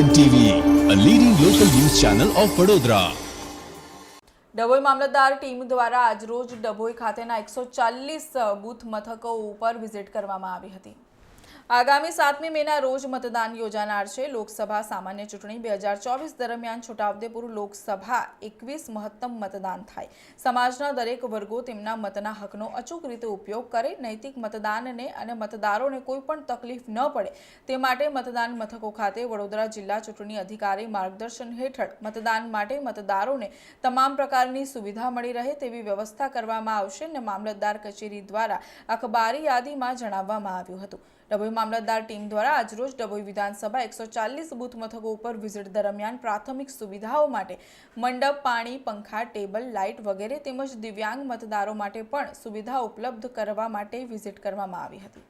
N TV a leading local news channel of Vadodara Dabhoi Mamlatdar team દ્વારા આજરોજ ડભોઈ ખાતેના એકસો ચાલીસ બૂથ મથકો ઉપર વિઝિટ કરવામાં આવી હતી. આગામી સાતમી મેના રોજ મતદાન યોજાનાર છે. લોકસભા સામાન્ય ચૂંટણી બે હજાર ચોવીસ દરમિયાન છોટાઉદેપુર લોકસભા એકવીસ મહત્તમ મતદાન થાય. સમાજના દરેક વર્ગો તેમના મતના હકનો અચૂક રીતે ઉપયોગ કરે, નૈતિક મતદાનને અને મતદારોને કોઈ પણ તકલીફ ન પડે તે માટે મતદાન મથકો ખાતે વડોદરા જિલ્લા ચૂંટણી અધિકારી માર્ગદર્શન હેઠળ મતદાન માટે મતદારોને તમામ પ્રકારની સુવિધા મળી રહે તેવી વ્યવસ્થા કરવામાં આવશે અને મામલતદાર કચેરી દ્વારા અખબારી યાદીમાં જણાવવામાં આવ્યું હતું. ડભોઈ મામલતદાર ટીમ દ્વારા આજરોજ ડભોઈ વિધાનસભા એકસો ચાલીસ બૂથ મથકો ઉપર વિઝિટ દરમિયાન પ્રાથમિક સુવિધાઓ માટે મંડપ, પાણી, પંખા, ટેબલ, લાઇટ વગેરે તેમજ દિવ્યાંગ મતદારો માટે પણ સુવિધા ઉપલબ્ધ કરવા માટે વિઝિટ કરવામાં આવી હતી.